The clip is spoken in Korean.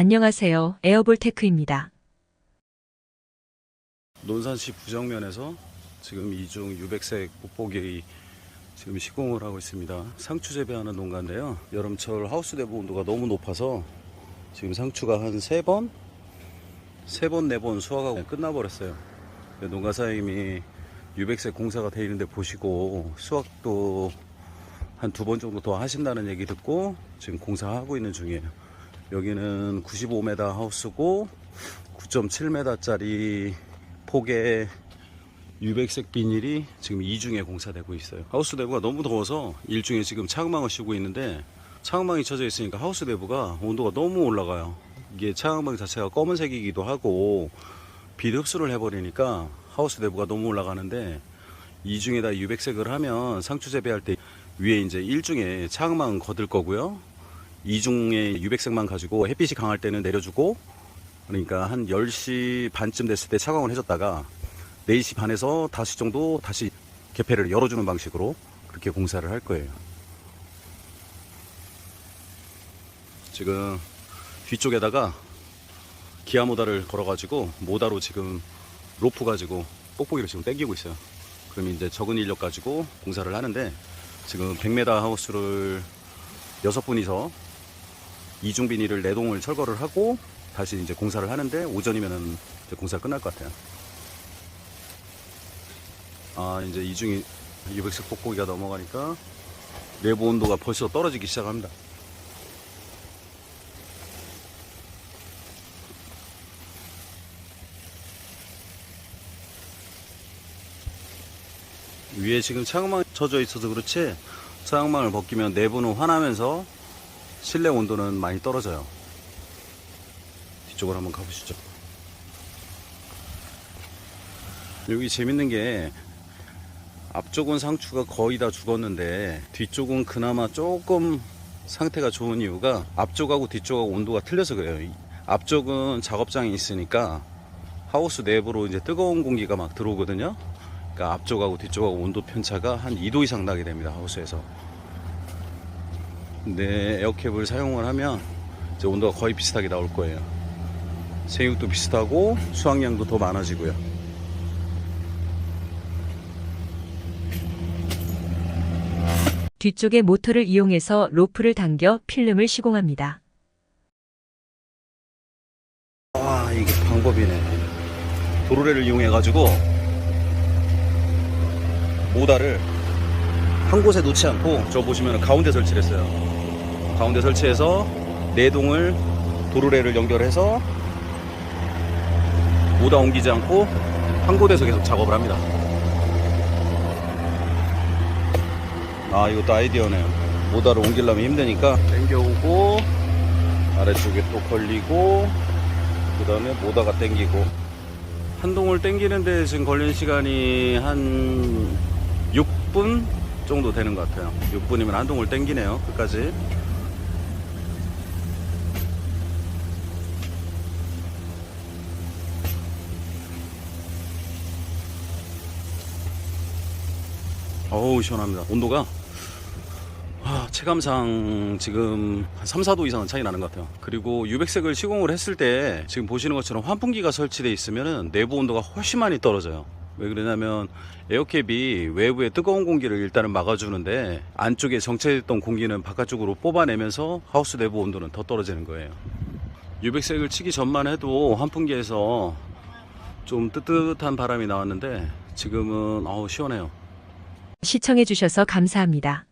안녕하세요. 에어볼테크입니다. 논산시 부정면에서 지금 이중 유백색 돋보기 지금 시공을 하고 있습니다. 상추 재배하는 농가인데요. 여름철 하우스 내부 온도가 너무 높아서 지금 상추가 한 세 번, 세 번, 네 번 수확하고 끝나버렸어요. 농가 사장님이 유백색 공사가 돼 있는데 보시고 수확도 한 두 번 정도 더 하신다는 얘기 듣고 지금 공사하고 있는 중이에요. 여기는 95m 하우스고 9.7m짜리 폭의 유백색 비닐이 지금 이중에 공사되고 있어요. 하우스 내부가 너무 더워서 일중에 지금 차광망을 씌우고 있는데 차광망이 쳐져 있으니까 하우스 내부가 온도가 너무 올라가요. 이게 차광망 자체가 검은색이기도 하고 빛 흡수를 해버리니까 하우스 내부가 너무 올라가는데 이중에다 유백색을 하면 상추 재배할 때 위에 이제 일중에 차광망은 거들 거고요. 이중에 유백색만 가지고 햇빛이 강할 때는 내려주고 그러니까 한 10시 반쯤 됐을 때 차광을 해줬다가 4시 반에서 5시 정도 다시 개폐를 열어주는 방식으로 그렇게 공사를 할 거예요. 지금 뒤쪽에다가 기아 모다를 걸어가지고 모다로 지금 로프 가지고 뽁뽁이를 지금 당기고 있어요. 그럼 이제 적은 인력 가지고 공사를 하는데 지금 100m 하우스를 6분이서 이중 비닐을 내동을 철거를 하고 다시 이제 공사를 하는데 오전이면은 공사가 끝날 것 같아요. 아 이제 이중이 600색 뽁뽁이가 넘어가니까 내부 온도가 벌써 떨어지기 시작합니다. 위에 지금 차광망이 쳐져 있어서 그렇지 차광망을 벗기면 내부는 환하면서 실내 온도는 많이 떨어져요. 뒤쪽으로 한번 가보시죠. 여기 재밌는 게 앞쪽은 상추가 거의 다 죽었는데 뒤쪽은 그나마 조금 상태가 좋은 이유가 앞쪽하고 뒤쪽하고 온도가 틀려서 그래요. 이 앞쪽은 작업장이 있으니까 하우스 내부로 이제 뜨거운 공기가 막 들어오거든요. 그러니까 앞쪽하고 뒤쪽하고 온도 편차가 한 2도 이상 나게 됩니다. 하우스에서. 근데 에어캡을 사용을 하면 이제 온도가 거의 비슷하게 나올 거예요. 생육도 비슷하고 수확량도 더 많아지고요. 뒤쪽의 모터를 이용해서 로프를 당겨 필름을 시공합니다. 아 이게 방법이네. 도로래를 이용해 가지고 모다를 한 곳에 놓지 않고 저 보시면 가운데 설치를 했어요. 가운데 설치해서 내동을 도로래를 연결해서 모다 옮기지 않고 한 곳에서 계속 작업을 합니다. 아 이것도 아이디어네요. 모다를 옮기려면 힘드니까 당겨오고 아래쪽에 또 걸리고 그 다음에 모다가 땡기고 한 동을 땡기는데 지금 걸리는 시간이 한 6분 정도 되는 것 같아요 6분이면 한 동을 땡기네요 끝까지 어우 시원합니다 온도가 아, 체감상 지금 한 3, 4도 이상은 차이 나는 것 같아요. 그리고 유백색을 시공을 했을 때 지금 보시는 것처럼 환풍기가 설치되어 있으면 내부 온도가 훨씬 많이 떨어져요. 왜 그러냐면 에어캡이 외부의 뜨거운 공기를 일단은 막아주는데 안쪽에 정체했던 공기는 바깥쪽으로 뽑아내면서 하우스 내부 온도는 더 떨어지는 거예요. 유백색을 치기 전만 해도 환풍기에서 좀 뜨뜻한 바람이 나왔는데 지금은 어우 시원해요. 시청해주셔서 감사합니다.